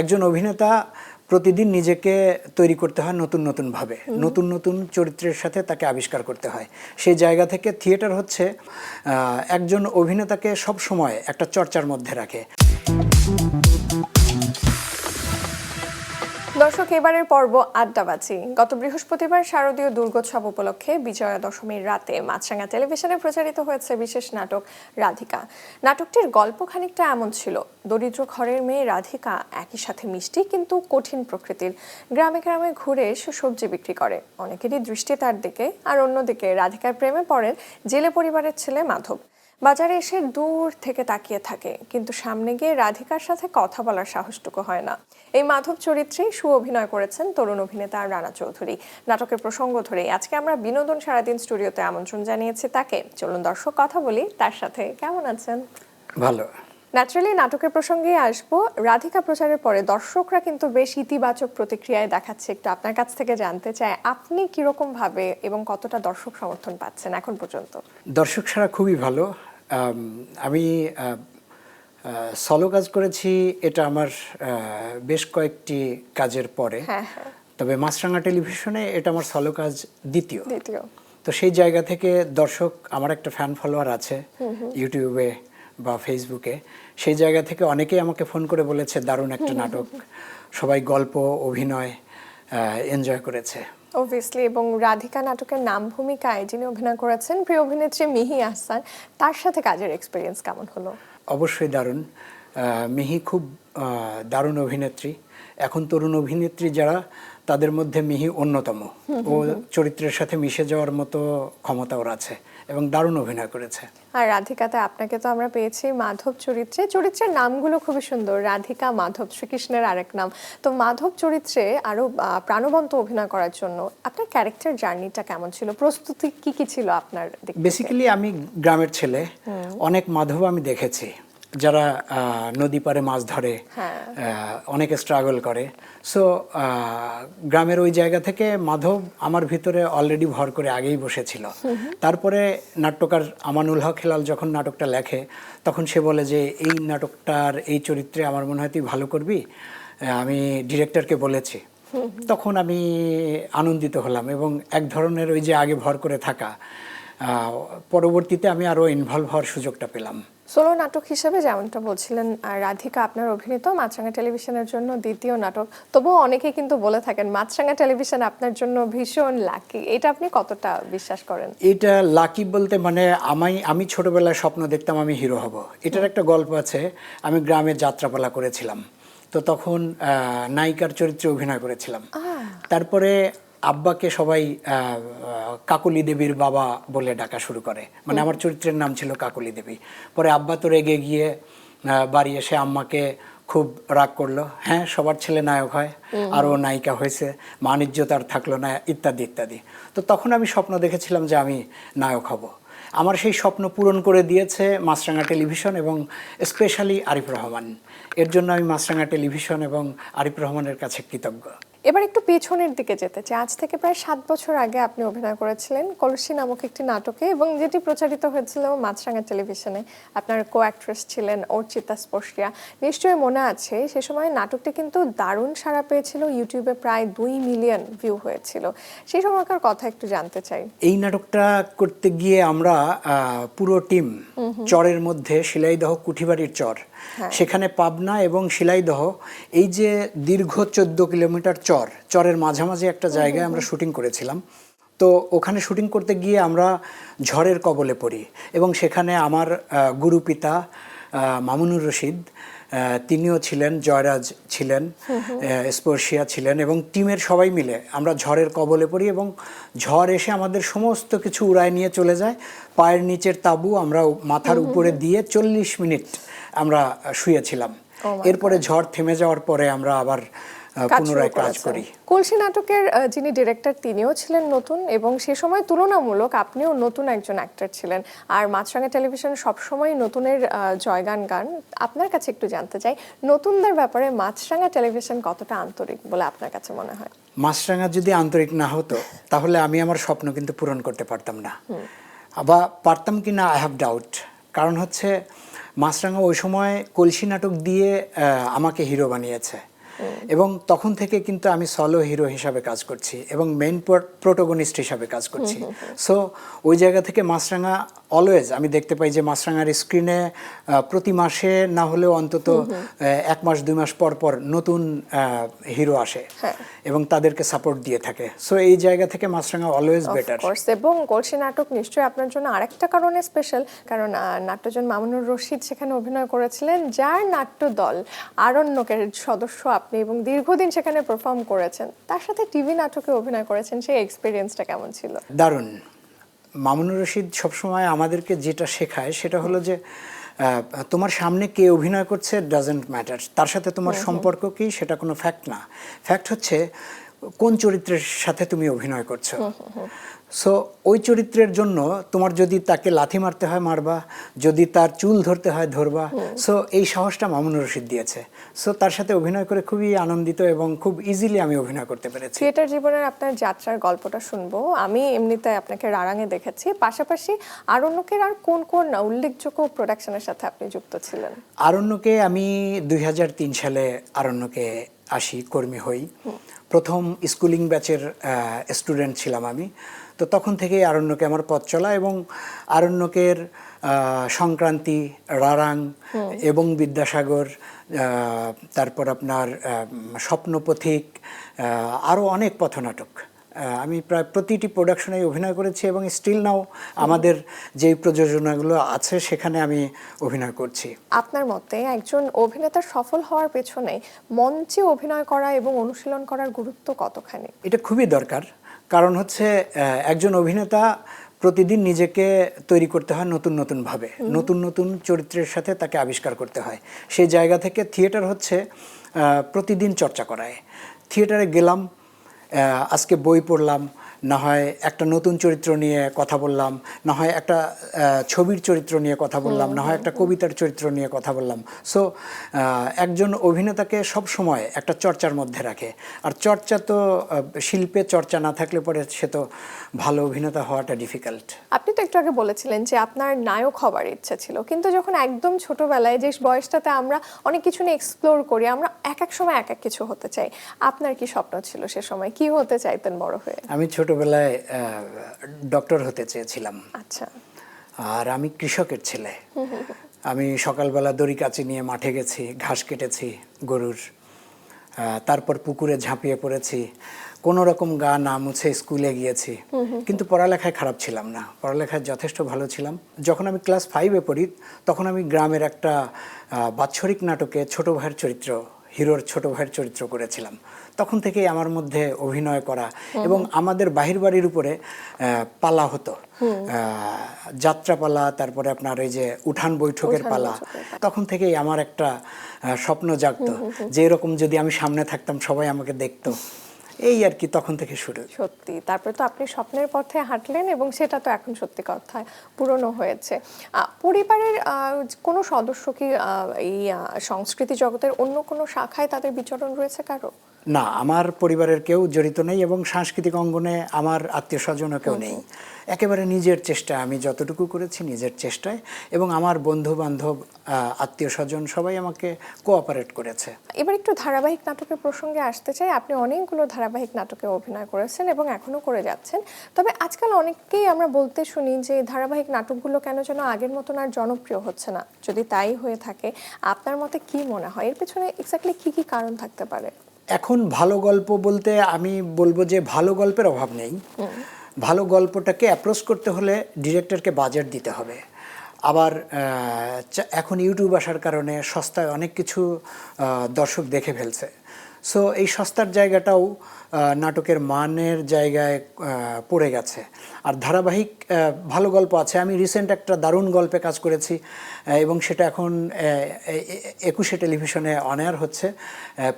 একজন অভিনেতা প্রতিদিন নিজেকে তৈরি করতে হয় নতুন নতুনভাবে। নতুন নতুন চরিত্রের সাথে তাকে আবিষ্কার করতে হয়। সেই জায়গা থেকে থিয়েটার হচ্ছে একজন অভিনেতাকে সব সময় একটা চর্চার মধ্যে রাখে। দর্শক, এবারের পর্ব আড্ডাবাজি। গত বৃহস্পতিবার শারদীয় দুর্গোৎসব উপলক্ষে বিজয়া দশমীর রাতে মাছরাঙা টেলিভিশনে প্রচারিত হয়েছে বিশেষ নাটক রাধিকা। নাটকটির গল্প খানিকটা এমন ছিল, দরিদ্র ঘরের মেয়ে রাধিকা একই সাথে মিষ্টি কিন্তু কঠিন প্রকৃতির। গ্রামে গ্রামে ঘুরে সে সবজি বিক্রি করে। অনেকেরই দৃষ্টি তার দিকে, আর অন্যদিকে রাধিকার প্রেমে পড়েন জেলে পরিবারের ছেলে মাধব। বাজারে এসে দূর থেকে তাকিয়ে থাকে কিন্তু সামনে গিয়ে রাধিকার সাথে কথা বলার সাহসটুকু হয় না। এই মাধব চরিত্রেই সু অভিনয় করেছেন তরুণ অভিনেতা রানা চৌধুরী। নাটকের প্রসঙ্গ ধরে আজকে আমরা বিনোদন সারাদিন স্টুডিওতে আমন্ত্রণ জানিয়েছি তাকে। চলুন দর্শক কথা বলি তার সাথে কেমন আছেন? ভালো। ন্যাচারালি নাটকের প্রসঙ্গে আসব। রাধিকা প্রচারের পরে দর্শকরা কিন্তু বেশ ইতিবাচক প্রতিক্রিয়ায় দেখাচ্ছে। একটু আপনার কাছ থেকে জানতে চাই আপনি কীরকম ভাবে এবং কতটা দর্শক সমর্থন পাচ্ছেন এখন পর্যন্ত? দর্শক সারা খুবই ভালো। আম, সলো কাজ করেছি এটা আমার বেশ কয়েকটি কাজের পরে। হ্যাঁ হ্যাঁ। তবে মাছরাঙা টেলিভিশনে এটা আমার সলো কাজ দ্বিতীয়। দ্বিতীয়। তো সেই জায়গা থেকে দর্শক আমার একটা ফ্যান ফলোয়ার আছে ইউটিউবে বা ফেসবুকে সেই জায়গা থেকে অনেকেই আমাকে ফোন করে বলেছে দারুণ একটা নাটক। সবাই গল্প অভিনয় এনজয় করেছে। অবভিয়াসলি এবং রাধিকা নাটকের নাম ভূমিকায় যিনি অভিনয় করেছেন, প্রিয় অভিনেত্রী মিহি আহসান, তার সাথে কাজের এক্সপিরিয়েন্স কেমন হলো? অবশ্যই দারুণ। মিহি খুব দারুণ অভিনেত্রী। এখন তরুণ অভিনেত্রী যারা তাদের মধ্যে মিহি অন্যতম। ও চরিত্রের সাথে মিশে যাওয়ার মতো ক্ষমতা ওর আছে এবং দারুণ অভিনয় করেছে। আর রাধিকাতে আপনাকে তো আমরা পেয়েছি মাধব চরিত্রে। চরিত্রের নামগুলো খুবই সুন্দর রাধিকা মাধব শ্রীকৃষ্ণের আরেক নাম। তো মাধব চরিত্রে আরও প্রাণবন্ত অভিনয় করার জন্য আপনার ক্যারেক্টার জার্নিটা কেমন ছিল? প্রস্তুতি কি কি ছিল আপনার বেসিক্যালি আমি গ্রামের ছেলে। অনেক মাধব আমি দেখেছি। যারা নদী পারে মাছ ধরে হ্যাঁ। অনেক স্ট্রাগল করে। সো গ্রামের ওই জায়গা থেকে মাধব আমার ভিতরে অলরেডি ভর করে আগেই বসেছিল। তারপরে নাট্যকার আমানুল হক হেলাল যখন নাটকটা লেখে তখন সে বলে যে এই নাটকটার এই চরিত্রে আমার মনে হয় তুই ভালো করবি? আমি ডিরেক্টরকে বলেছি। তখন আমি আনন্দিত হলাম এবং এক ধরনের ওই যে আগে ভর করে থাকা পরবর্তীতে আমি আরও ইনভলভ হওয়ার সুযোগটা পেলাম। সোলো নাটক হিসেবে যেমনটা বলছিলেন রাধিকা আপনার অভিনীত মাছরাঙা টেলিভিশনের জন্য দ্বিতীয় নাটক। তবুও অনেকে কিন্তু বলে থাকেন মাছরাঙা টেলিভিশন আপনার জন্য ভীষণ লাকি এটা আপনি কতটা বিশ্বাস করেন? এটা লাকি বলতে মানে আমি আমি ছোটবেলায় স্বপ্ন দেখতাম আমি হিরো হব। এটার একটা গল্প আছে আমি গ্রামে যাত্রাপালা করেছিলাম। তো তখন আহ, নায়িকার চরিত্রে অভিনয় করেছিলাম। তারপরে আব্বাকে সবাই কাকলি দেবীর বাবা বলে ডাকা শুরু করে। মানে আমার চরিত্রের নাম ছিল কাকলি দেবী। পরে আব্বা তো রেগে গিয়ে বাড়ি এসে আম্মাকে খুব রাগ করল। হ্যাঁ সবার ছেলে নায়ক হয় আর ও নায়িকা হয়েছে মানিজ্য তার থাকল না ইত্যাদি ইত্যাদি। তো তখন আমি স্বপ্ন দেখেছিলাম যে আমি নায়ক হব। আমার সেই স্বপ্ন পূরণ করে দিয়েছে মাছরাঙা টেলিভিশন এবং স্পেশালি আরিফ রহমান। এর জন্য আমি মাছরাঙা টেলিভিশন এবং আরিফ রহমানের কাছে কৃতজ্ঞ। এবার একটু পেছনের দিকে যেতে চাই। আজ থেকে প্রায় সাত বছর আগে আপনি অভিনয় করেছিলেন কলসি নামক একটি নাটকে এবং যেটি প্রচারিত হয়েছিল মাছরাঙা টেলিভিশনে। আপনার কো অ্যাক্ট্রেস ছিলেন অর্চিতা স্পর্শিয়া। নিশ্চয়ই মনে আছে সে সময় নাটকটি কিন্তু দারুণ সাড়া পেয়েছিল ইউটিউবে প্রায় দুই মিলিয়ন ভিউ হয়েছিল। সেই সময়কার কথা একটু জানতে চাই। এই নাটকটা করতে গিয়ে আমরা পুরো টিম চরের মধ্যে শিলাইদহ কুঠিবাড়ির চর সেখানে পাবনা এবং শিলাইদহ এই যে দীর্ঘ চোদ্দ কিলোমিটার চর চরের মাঝামাঝি একটা জায়গায় আমরা শুটিং করেছিলাম। তো ওখানে শুটিং করতে গিয়ে আমরা ঝড়ের কবলে পড়ি এবং সেখানে আমার গুরুপিতা মামুনুর রশিদ তিনিও ছিলেন জয়রাজ ছিলেন স্পর্শিয়া ছিলেন এবং টিমের সবাই মিলে আমরা ঝড়ের কবলে পড়ি এবং ঝড় এসে আমাদের সমস্ত কিছু উড়ায় নিয়ে চলে যায়। পায়ের নিচের তাবু আমরা মাথার উপরে দিয়ে চল্লিশ মিনিট আমরা শুয়েছিলাম। এরপরে ঝড় থেমে যাওয়ার পরে আমরা আবার পুনরায় কাজ করি। কলসি নাটকের যিনি ডিরেক্টর তিনিও ছিলেন নতুন এবং সে সময় তুলনামূলক আপনিও নতুন একজন অ্যাক্টর ছিলেন। আর মাছরাঙা টেলিভিশন সবসময় নতুনের জয়গান গান। আপনার কাছে একটু জানতে চাই নতুনদের ব্যাপারে মাছরাঙা টেলিভিশন কতটা আন্তরিক বলে আপনার কাছে মনে হয়? মাছরাঙা যদি আন্তরিক না হতো তাহলে আমি আমার স্বপ্ন কিন্তু পূরণ করতে পারতাম না। বা পারতাম কি না আই হ্যাভ ডাউট কারণ হচ্ছে মাছরাঙা ওই সময় কলসি নাটক দিয়ে আমাকে হিরো বানিয়েছে। এবং তখন থেকে কিন্তু আমি সলো হিরো হিসাবে কাজ করছি এবং মেইন প্রোটোগনিস্ট হিসাবে কাজ করছি। সো ওই জায়গা থেকে মাছরাঙা অলওয়েজ আমি দেখতে পাই যে মাছরাঙার স্ক্রিনে প্রতি মাসে না হলেও অন্তত এক মাস দুই মাস পর পর নতুন হিরো আসে হ্যাঁ। এবং তাদেরকে সাপোর্ট দিয়ে থাকে। সো এই জায়গা থেকে মাছরাঙা অলওয়েজ বেটার এবং কলসি নাটক নিশ্চয়ই আপনার জন্য আরেকটা কারণে স্পেশাল কারণ নাট্যজন মামুনুর রশিদ সেখানে অভিনয় করেছিলেন যার নাট্য দল আরণ্যকের সদস্য আপনি এবং দীর্ঘদিন সেখানে পারফর্ম করেছেন তার সাথে টিভি নাটকে অভিনয় করেছেন সেই এক্সপিরিয়েন্সটা কেমন ছিল? দারুণ। মামুনুর রশিদ সবসময় আমাদেরকে যেটা শেখায় সেটা হলো যে তোমার সামনে কে অভিনয় করছে ডাজেন্ট ম্যাটার তার সাথে তোমার সম্পর্ক কি সেটা কোনো ফ্যাক্ট না। ফ্যাক্ট হচ্ছে কোন চরিত্রের সাথে তুমি অভিনয় করছ। সো ওই চরিত্রের জন্য তোমার যদি তাকে লাথি মারতে হয় মারবা। যদি তার চুল ধরতে হয় ধরবা। সো এই সাহসটা মামুনুর রশিদ দিয়েছে। সো তার সাথে অভিনয় করে খুবই আনন্দিত এবং খুব ইজিলি আমি অভিনয় করতে পেরেছি। থিয়েটার জীবনের আপনার যাত্রার গল্পটা শুনব। আমি এমনিতে আপনাকে রারাঙে দেখেছি। পাশাপাশি আরণ্যকের আর কোন কোন উল্লেখযোগ্য প্রোডাকশনের সাথে আপনি যুক্ত ছিলেন? আরণ্যকে আমি দুই হাজার তিন সালে আরণ্যকে আসি কর্মী হই। প্রথম স্কুলিং ব্যাচের স্টুডেন্ট ছিলাম আমি। তো তখন থেকেই আরণ্যকে আমার পথ চলা এবং আরণ্যকের সংক্রান্তি রারাং এবং বিদ্যাসাগর তারপর আপনার স্বপ্নপথিক আরও অনেক পথনাটক। আমি প্রায় প্রতিটি প্রোডাকশনে অভিনয় করেছি এবং স্টিল নাও আমাদের যেই প্রযোজনাগুলো আছে সেখানে আমি অভিনয় করছি। আপনার মতে একজন অভিনেতা সফল হওয়ার পেছনে মঞ্চে অভিনয় করা এবং অনুশীলন করার গুরুত্ব কতখানি? এটা খুবই দরকার। কারণ হচ্ছে একজন অভিনেতা প্রতিদিন নিজেকে তৈরি করতে হয় নতুন নতুন ভাবে নতুন নতুন চরিত্রের সাথে তাকে আবিষ্কার করতে হয়। সেই জায়গা থেকে থিয়েটার হচ্ছে প্রতিদিন চর্চা করায়। থিয়েটারে গেলাম আজকে বই পড়লাম না হয় একটা নতুন চরিত্র নিয়ে কথা বললাম না হয় একটা ছবির চরিত্র নিয়ে কথা বললাম না হয় একটা কবিতার চরিত্র নিয়ে কথা বললাম। সো একজন অভিনেতাকে সব সময় একটা চর্চার মধ্যে রাখে। আর চর্চা তো শিল্পে চর্চা না থাকলে পরে সে তো ভালো অভিনেতা হওয়াটা ডিফিকাল্ট আপনি তো একটু আগে বলেছিলেন যে আপনার নায়ক হবার ইচ্ছা ছিল। কিন্তু যখন একদম ছোটবেলায় যে বয়সটাতে আমরা অনেক কিছু নিয়ে এক্সপ্লোর করি আমরা এক এক সময় এক এক কিছু হতে চাই। আপনার কি স্বপ্ন ছিল সে সময়? কি হতে চাইতেন বড় হয়ে? আমি ছোটবেলায় ডক্টর হতে চেয়েছিলাম। আচ্ছা। আর আমি কৃষকের ছেলে। আমি সকালবেলা দড়ি কাচি নিয়ে মাঠে গেছি ঘাস কেটেছি গরুর। তারপর পুকুরে ঝাঁপিয়ে পড়েছি। কোনো রকম গা না মুছে স্কুলে গিয়েছি। কিন্তু পড়ালেখায় খারাপ ছিলাম না। পড়ালেখায় যথেষ্ট ভালো ছিলাম। যখন আমি ক্লাস ফাইভে পড়ি তখন আমি গ্রামের একটা বাৎসরিক নাটকে ছোট ভাইয়ের চরিত্র হিরোর ছোট ভাইয়ের চরিত্র করেছিলাম। তখন থেকেই আমার মধ্যে অভিনয় করা এবং আমাদের বাহির বাড়ির উপরে পালা হতো। যাত্রাপালা তারপরে আপনার এই যে উঠান বৈঠকের পালা। তখন থেকেই আমার একটা স্বপ্ন জাগতো যে এরকম যদি আমি সামনে থাকতাম সবাই আমাকে দেখতো। এই আর কি তখন থেকে শুরু। সত্যি, তারপরে তো আপনি স্বপ্নের পথে হাঁটলেন এবং সেটা তো এখন সত্যি কথা, পুরনো হয়েছে। পরিবারের কোনো সদস্য কি এই সংস্কৃতি জগতের অন্য কোনো শাখায় তাদের বিচরণ রয়েছে কারও? না আমার পরিবারের কেউ জড়িত নেই এবং সাংস্কৃতিক অঙ্গনে আমার আত্মীয় স্বজনও কেউ নেই। একেবারে নিজের চেষ্টা আমি যতটুকু করেছি নিজের চেষ্টায় এবং আমার বন্ধু বান্ধব আত্মীয় স্বজন সবাই আমাকে কোঅপারেট করেছে। এবার একটু ধারাবাহিক নাটকের প্রসঙ্গে আসতে চাই। আপনি অনেকগুলো ধারাবাহিক নাটকে অভিনয় করেছেন এবং এখনও করে যাচ্ছেন। তবে আজকাল অনেককেই আমরা বলতে শুনি যে ধারাবাহিক নাটকগুলো কেন যেন আগের মতন আর জনপ্রিয় হচ্ছে না। যদি তাই হয়ে থাকে আপনার মতে কি মনে হয়? এর পেছনে এক্স্যাক্টলি কি কি কারণ থাকতে পারে? এখন ভালো গল্প বলতে আমি বলব যে ভালো গল্পের অভাব নেই। ভালো গল্পটাকে অ্যাপ্রোচ করতে হলে ডিরেক্টরকে বাজেট দিতে হবে। আবার এখন ইউটিউব আসার কারণে সস্তায় অনেক কিছু দর্শক দেখে ফেলছে। সো এই সস্তার জায়গাটাও নাটকের মানের জায়গায় পড়ে গেছে। আর ধারাবাহিক ভালো গল্প আছে। আমি রিসেন্ট একটা দারুণ গল্পে কাজ করেছি এবং সেটা এখন একুশে টেলিভিশনে অনেয়ার হচ্ছে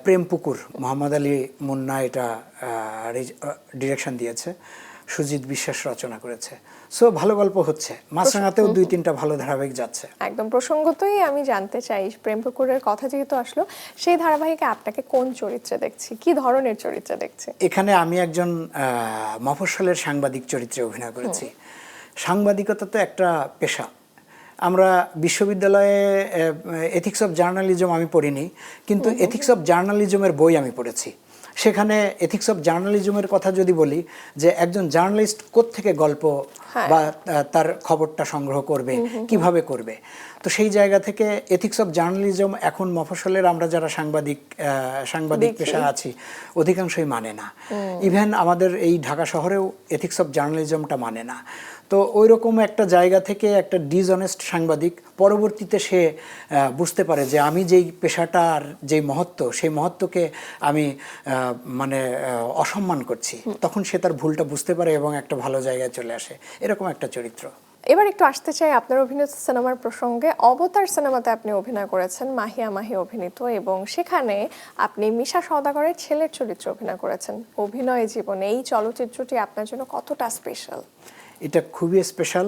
প্রেম পুকুর। মোহাম্মদ আলী মুন্না এটা ডিরেকশন দিয়েছে। সুজিত বিশ্বাস রচনা করেছে। সো ভালো গল্প হচ্ছে। মাছরাঙাতেও দুই তিনটা ভালো ধারাবাহিক যাচ্ছে। একদম। প্রসঙ্গতই আমি জানতে চাই প্রেম পুকুরের কথা যেহেতু আসলো সেই ধারাবাহিকে আপনাকে কোন চরিত্রে দেখছি? কি ধরনের চরিত্রে দেখছি? এখানে আমি একজন মফস্বলের সাংবাদিক চরিত্রে অভিনয় করেছি। সাংবাদিকতা তো একটা পেশা। আমরা বিশ্ববিদ্যালয়ে এথিক্স অফ জার্নালিজম আমি পড়িনি কিন্তু এথিক্স অফ জার্নালিজমের বই আমি পড়েছি। সেখানে এথিক্স অফ জার্নালিজমের কথা যদি বলি যে একজন জার্নালিস্ট থেকে গল্প। বা তার খবরটা সংগ্রহ করবে কীভাবে করবে। তো সেই জায়গা থেকে এথিক্স অফ জার্নালিজম এখন মফস্বলের আমরা যারা সাংবাদিক সাংবাদিক পেশা আছি অধিকাংশই মানে না। ইভেন আমাদের এই ঢাকা শহরেও এথিক্স অফ জার্নালিজমটা মানে না। তো ওই রকম একটা জায়গা থেকে একটা ডিসঅনেস্ট সাংবাদিক পরবর্তীতে সে বুঝতে পারে যে আমি যেই পেশাটার যেই মহত্ব সেই মহত্বকে আমি মানে অসম্মান করছি। তখন সে তার ভুলটা বুঝতে পারে এবং একটা ভালো জায়গায় চলে আসে। এরকম একটা চরিত্র। এবার একটু আসতে চাই আপনার অভিনীত সিনেমার প্রসঙ্গে। অবতার সিনেমাতে আপনি অভিনয় করেছেন মাহিয়া মাহি অভিনীত এবং সেখানে আপনি মিশা সওদাগরের ছেলের চরিত্রে অভিনয় করেছেন। অভিনয় জীবনে এই চলচ্চিত্রটি আপনার জন্য কতটা স্পেশাল এটা খুবই স্পেশাল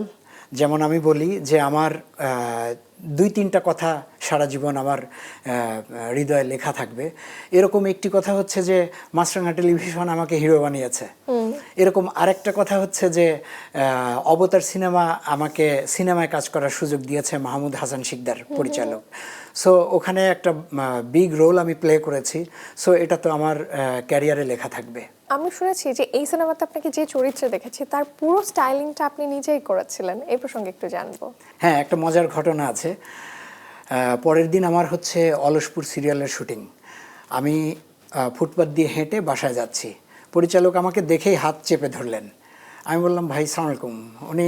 যেমন আমি বলি যে আমার দুই তিনটা কথা সারা জীবন আমার হৃদয়ে লেখা থাকবে। এরকম একটি কথা হচ্ছে যে মাছরাঙা টেলিভিশন আমাকে হিরো বানিয়েছে। এরকম আরেকটা কথা হচ্ছে যে অবতার সিনেমা আমাকে সিনেমায় কাজ করার সুযোগ দিয়েছে মাহমুদ হাসান শিকদার পরিচালক। সো ওখানে একটা বিগ রোল আমি প্লে করেছি। সো এটা তো আমার ক্যারিয়ারে লেখা থাকবে। আমি শুনেছি যে এই সিনেমাতে আপনাকে যে চরিত্রে দেখেছি তার পুরো স্টাইলিংটা আপনি নিজেই করেছিলেন। এই প্রসঙ্গে একটু জানব। হ্যাঁ একটা মজার ঘটনা আছে। পরের দিন আমার হচ্ছে অলসপুর সিরিয়ালের শুটিং। আমি ফুটপাথ দিয়ে হেঁটে বাসায় যাচ্ছি। পরিচালক আমাকে দেখেই হাত চেপে ধরলেন। আমি বললাম ভাই সালাম আলাইকুম উনি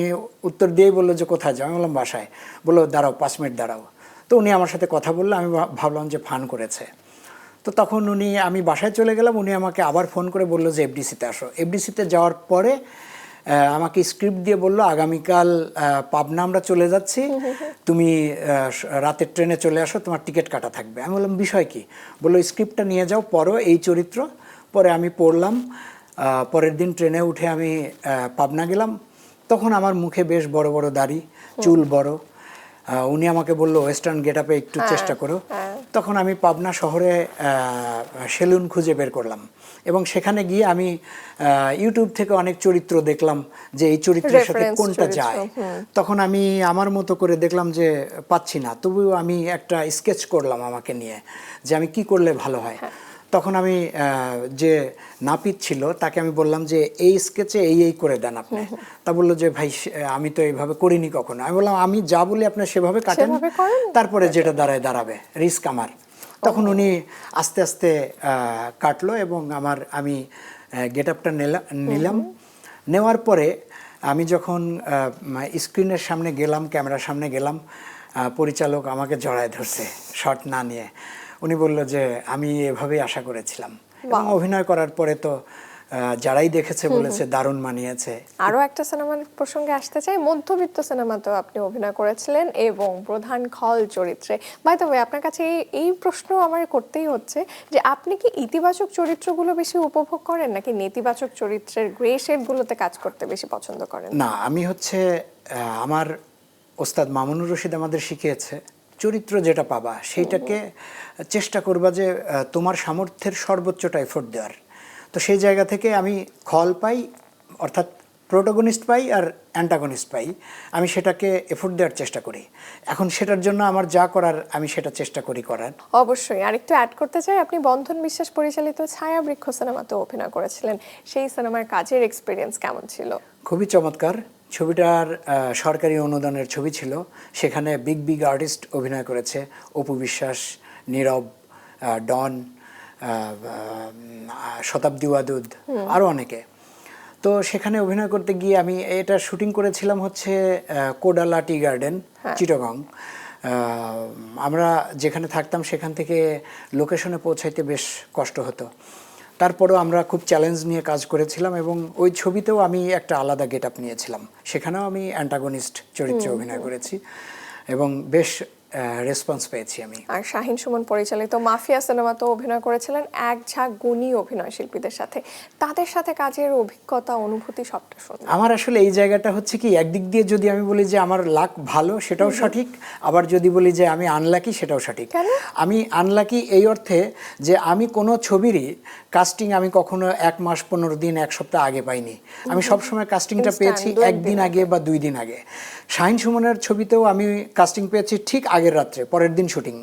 উত্তর দিয়েই বলল যে কোথায় যাও? আমি বললাম বাসায়। বলল দাঁড়াও পাঁচ মিনিট দাঁড়াও। তো উনি আমার সাথে কথা বলল, আমি ভাবলাম যে ফান করেছে। তো তখন উনি, আমি বাসায় চলে গেলাম, উনি আমাকে আবার ফোন করে বলল যে, এফডিসিতে আসো। এফডিসিতে যাওয়ার পরে আমাকে স্ক্রিপ্ট দিয়ে বলল, আগামীকাল পাবনা আমরা চলে যাচ্ছি। তুমি রাতের ট্রেনে চলে আসো, তোমার টিকিট কাটা থাকবে। আমি বললাম, বিষয় কি? বলল, স্ক্রিপ্টটা নিয়ে যাও, পড়ো এই চরিত্র। পরে আমি পড়লাম পরের দিন ট্রেনে উঠে আমি পাবনা গেলাম। তখন আমার মুখে বেশ বড় বড় দাড়ি, চুল বড়। উনি আমাকে বলল ওয়েস্টার্ন গেট আপে একটু চেষ্টা করো। তখন আমি পাবনা শহরে সেলুন খুঁজে বের করলাম এবং সেখানে গিয়ে আমি ইউটিউব থেকে অনেক চরিত্র দেখলাম যে এই চরিত্রের সাথে কোনটা যায়। তখন আমি আমার মতো করে দেখলাম যে পাচ্ছি না। তবুও আমি একটা স্কেচ করলাম আমাকে নিয়ে যে আমি কি করলে ভালো হয়। তখন আমি যে নাপিত ছিল তাকে আমি বললাম যে এই স্কেচে এই এই করে দেন আপনি। তা বলল যে ভাই আমি তো এইভাবে করিনি কখনো। আমি বললাম আমি যা বলি আপনার সেভাবে কাটেন। তারপরে যেটা দাঁড়ায় দাঁড়াবে রিস্ক আমার। তখন উনি আস্তে আস্তে কাটলো এবং আমার আমি গেট আপটা নিলাম। নেওয়ার পরে আমি যখন স্ক্রিনের সামনে গেলাম ক্যামেরার সামনে গেলাম পরিচালক আমাকে জড়ায় ধরছে শট না নিয়ে। উনি বলল যে আমি এভাবেই আশা করেছিলাম। এবং অভিনয় করার পরে তো যারাই দেখেছে বলেছে দারুণ মানিয়েছে। আরও একটা সিনেমার প্রসঙ্গে আসতে চাই। মধ্যবিত্ত সিনেমাতেও আপনি অভিনয় করেছিলেন এবং প্রধান খল চরিত্রে। বাই দ্য ওয়ে আপনার কাছে এই- প্রশ্ন আমার করতেই হচ্ছে যে আপনি কি ইতিবাচক চরিত্রগুলো বেশি উপভোগ করেন নাকি নেতিবাচক চরিত্রের গ্রে শেডগুলোতে কাজ করতে বেশি পছন্দ করেন? না আমি হচ্ছে আমার ওস্তাদ মামুনুর রশিদ আমাদের শিখিয়েছে। চরিত্র যেটা পাবা সেইটাকে চেষ্টা করবা যে তোমার সামর্থ্যের সর্বোচ্চটা এফোর্ট দেওয়ার। তো সেই জায়গা থেকে আমি খল পাই অর্থাৎ প্রোটোগনিস্ট পাই আর অ্যান্টাগনিস্ট পাই। আমি সেটাকে এফোর্ট দেওয়ার চেষ্টা করি। এখন সেটার জন্য আমার যা করার আমি সেটা চেষ্টা করি করার। অবশ্যই। আরেকটু অ্যাড করতে চাই আপনি বন্ধন বিশ্বাস পরিচালিত ছায়া বৃক্ষ সিনেমাতেও অভিনয় করেছিলেন। সেই সিনেমার কাজের এক্সপিরিয়েন্স কেমন ছিল? খুবই চমৎকার। ছবিটার সরকারি অনুদানের ছবি ছিল। সেখানে বিগ বিগ আর্টিস্ট অভিনয় করেছে অপু বিশ্বাস নীরব ডন শতাব্দী ওয়াদুদ আরও অনেকে। তো সেখানে অভিনয় করতে গিয়ে আমি এটা শুটিং করেছিলাম হচ্ছে কোডালা টি গার্ডেন চিটগং। আমরা যেখানে থাকতাম সেখান থেকে লোকেশনে পৌঁছাইতে বেশ কষ্ট হতো। তারপরেও আমরা খুব চ্যালেঞ্জ নিয়ে কাজ করেছিলাম এবং ওই ছবিতেও আমি একটা আলাদা গেট আপ নিয়েছিলাম। সেখানেও আমি অ্যান্টাগনিস্ট চরিত্রে অভিনয় করেছি এবং বেশ রেসপন্স পেয়েছি আমি। আর শাহিন সুমন পরিচালিত মাফিয়া সিনেমাতে অভিনয় করেছিলেন এক ঝাঁক গুণী অভিনয় শিল্পীদের সাথে। তাদের সাথে কাজের অভিজ্ঞতা অনুভূতি সবটা শুনুন আমার আসলে এই জায়গাটা হচ্ছে কি একদিক দিয়ে যদি আমি বলি যে আমার লাক ভালো সেটাও সঠিক। আবার যদি বলি যে আমি আনলাকি সেটাও সঠিক। আমি আনলাকি এই অর্থে যে আমি কোনো ছবিরই কাস্টিং আমি কখনো এক মাস পনেরো দিন এক সপ্তাহ আগে পাইনি। আমি সবসময় কাস্টিংটা পেয়েছি একদিন আগে বা দুই দিন আগে। শাহিন সুমনের ছবিতেও আমি কাস্টিং পেয়েছি ঠিক আগের রাত্রে পরের দিন শুটিং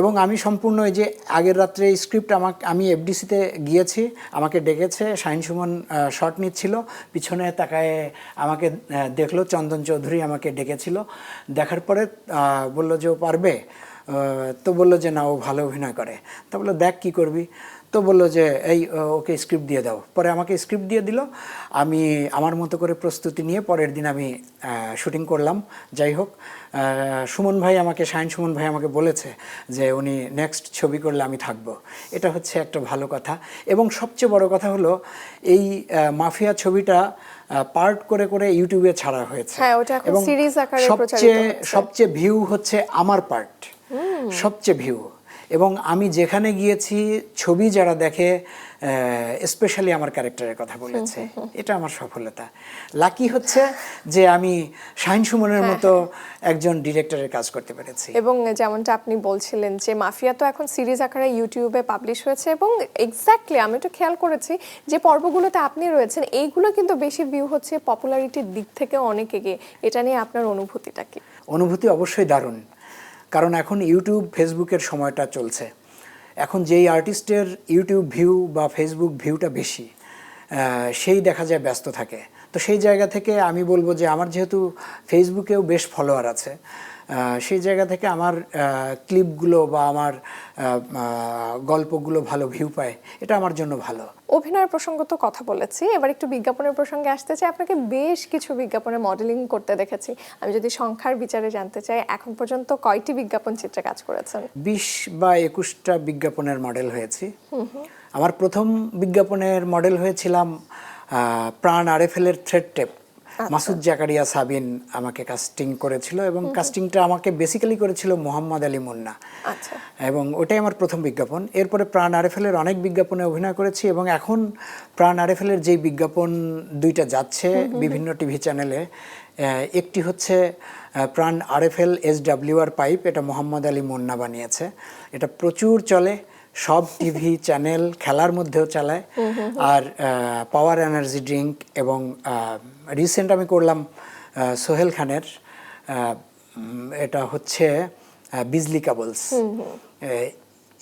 এবং আমি সম্পূর্ণ ওই যে আগের রাত্রে স্ক্রিপ্ট আমাকে আমি এফডিসিতে গিয়েছি আমাকে ডেকেছে শাহিন সুমন শট নিচ্ছিল। পিছনে তাকায় আমাকে দেখল চন্দন চৌধুরী আমাকে ডেকেছিল। দেখার পরে বলল যে ও পারবে? তো বলল যে না ও ভালো অভিনয় করে। তো বলল দেখ কি করবি? তো বলল যে এই ওকে স্ক্রিপ্ট দিয়ে দাও। পরে আমাকে স্ক্রিপ্ট দিয়ে দিল। আমি আমার মতো করে প্রস্তুতি নিয়ে পরের দিন আমি শুটিং করলাম। যাই হোক সুমন ভাই আমাকে শাহিন সুমন ভাই আমাকে বলেছে যে উনি নেক্সট ছবি করলে আমি থাকব। এটা হচ্ছে একটা ভালো কথা। এবং সবচেয়ে বড় কথা হলো এই মাফিয়া ছবিটা পার্ট করে করে ইউটিউবে ছাড়া হয়েছে। হ্যাঁ, এবং সবচেয়ে সবচেয়ে ভিউ হচ্ছে আমার পার্ট সবচেয়ে ভিউ এবং আমি যেখানে গিয়েছি ছবি যারা দেখে স্পেশালি আমার ক্যারেক্টারের কথা বলেছে এটা আমার সফলতা। লাকি হচ্ছে যে আমি শাহিন সুমনের মতো একজন ডিরেক্টরের কাজ করতে পেরেছি। এবং যেমনটা আপনি বলছিলেন যে মাফিয়া তো এখন সিরিজ আকারে ইউটিউবে পাবলিশ হয়েছে এবং এক্স্যাক্টলি আমি একটু খেয়াল করেছি যে পর্বগুলোতে আপনি রয়েছেন এইগুলো কিন্তু বেশি ভিউ হচ্ছে পপুলারিটির দিক থেকে অনেক এগিয়ে। এটা নিয়ে আপনার অনুভূতিটা কি? অনুভূতি অবশ্যই দারুণ। কারণ এখন ইউটিউব ফেসবুকের সময়টা চলছে। এখন যেই আর্টিস্টের ইউটিউব ভিউ বা ফেসবুক ভিউটা বেশি সেই দেখা যায় ব্যস্ত থাকে। তো সেই জায়গা থেকে আমি বলব যে আমার যেহেতু ফেসবুকেও বেশ ফলোয়ার আছে সেই জায়গা থেকে আমার ক্লিপগুলো বা আমার গল্পগুলো ভালো ভিউ পায় এটা আমার জন্য ভালো। অভিনয়ের প্রসঙ্গ তো কথা বলেছি এবার একটু বিজ্ঞাপনের প্রসঙ্গে আসতে চাই আপনাকে বেশ কিছু বিজ্ঞাপনে মডেলিং করতে দেখেছি। আমি যদি সংখ্যার বিচারে জানতে চাই এখন পর্যন্ত কয়টি বিজ্ঞাপন চিত্রে কাজ করেছেন? বিশ বা একুশটা বিজ্ঞাপনের মডেল হয়েছি। আমার প্রথম বিজ্ঞাপনের মডেল হয়েছিলাম প্রাণ আরএফএলের থ্রেড টেপ মাসুদ জাকারিয়া সাবিন আমাকে কাস্টিং করেছিল এবং কাস্টিংটা আমাকে বেসিক্যালি করেছিল মোহাম্মদ আলী মুন্না। আচ্ছা। এবং ওটাই আমার প্রথম বিজ্ঞাপন। এরপরে প্রাণ আরএফএলের অনেক বিজ্ঞাপনে অভিনয় করেছি এবং এখন প্রাণ আরএফএলের যেই বিজ্ঞাপন দুইটা যাচ্ছে বিভিন্ন টিভি চ্যানেলে একটি হচ্ছে Pran RFL S W R pipe এটা মোহাম্মদ আলী মুন্না বানিয়েছে। এটা প্রচুর চলে। সব টিভি চ্যানেল খেলার মধ্যেও চালায়। আর পাওয়ার এনার্জি ড্রিঙ্ক এবং রিসেন্ট আমি করলাম সোহেল খানের এটা হচ্ছে বিজলি কাবলস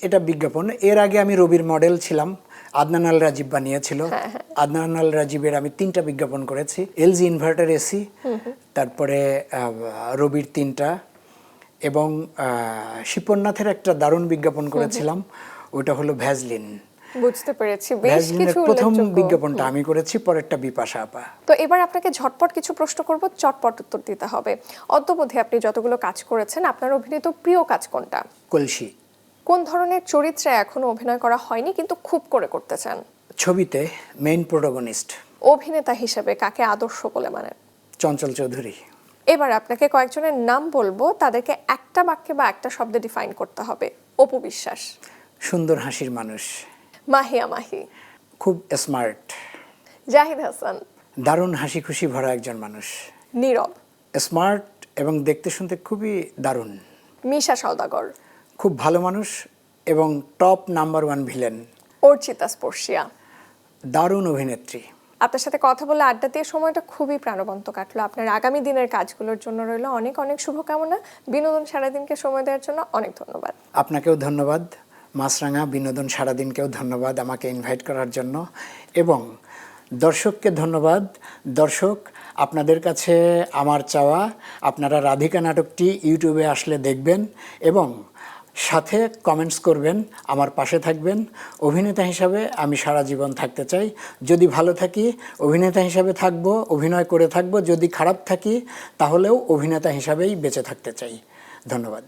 এটা বিজ্ঞাপন। এর আগে আমি রবির মডেল ছিলাম আদনান আল রাজীব বানিয়েছিল। আদনান আল রাজীবের আমি তিনটা বিজ্ঞাপন করেছি এলজি ইনভার্টার এসি তারপরে রবির তিনটা এবং শিপন্নাথের একটা দারুণ বিজ্ঞাপন করেছিলাম। ওটা হলো ভ্যাজলিন বুঝতে পেরেছি বেশ কিছু প্রথম বিজ্ঞাপনটা আমি করেছি পরেরটা বিপাশা আপা। তো এবার আপনাকে ঝটপট কিছু প্রশ্ন করব চটপট উত্তর দিতে হবে। অদ্যবধি আপনি যতগুলো কাজ করেছেন আপনার অভিনীত প্রিয় কাজ কোনটা? কলসি। কোন ধরনের চরিত্রে এখনও অভিনয় করা হয়নি কিন্তু খুব করে করতে চান? ছবিতে মেইন প্রোটাগনিস্ট অভিনেতা হিসেবে কাকে আদর্শ বলে মানেন চঞ্চল চৌধুরী। এবার আপনাকে কয়েকজনের নাম বলব তাদেরকে একটা বাক্যে বা একটা শব্দে ডিফাইন করতে হবে। অপু বিশ্বাস। সুন্দর হাসির মানুষ। মাহিয়া মাহি খুব স্মার্ট জাহিদ হাসান। দারুণ হাসি খুশি ভরা একজন মানুষ। নীরব। স্মার্ট এবং দেখতে শুনতে খুবই দারুণ। মিশা সওদাগর। খুব ভালো মানুষ এবং top number one villain Orchita Sporshia. দারুণ অভিনেত্রী। আপনার সাথে কথা বলে আড্ডা দিয়ে সময়টা খুবই প্রাণবন্ত কাটলো। আপনার আগামী দিনের কাজগুলোর জন্য রইল অনেক অনেক শুভকামনা। বিনোদন সারাদিনকে সময় দেওয়ার জন্য অনেক ধন্যবাদ। আপনাকেও ধন্যবাদ। মাছরাঙা বিনোদন সারাদিনকেও ধন্যবাদ আমাকে ইনভাইট করার জন্য। এবং দর্শককে ধন্যবাদ। দর্শক, আপনাদের কাছে আমার চাওয়া, আপনারা রাধিকা নাটকটি ইউটিউবে আসলে দেখবেন এবং সাথে কমেন্টস করবেন, আমার পাশে থাকবেন। অভিনেতা হিসাবে আমি সারা জীবন থাকতে চাই। যদি ভালো থাকি, অভিনেতা হিসাবে থাকব, অভিনয় করে থাকব। যদি খারাপ থাকি, তাহলেও অভিনেতা হিসাবেই বেঁচে থাকতে চাই। ধন্যবাদ।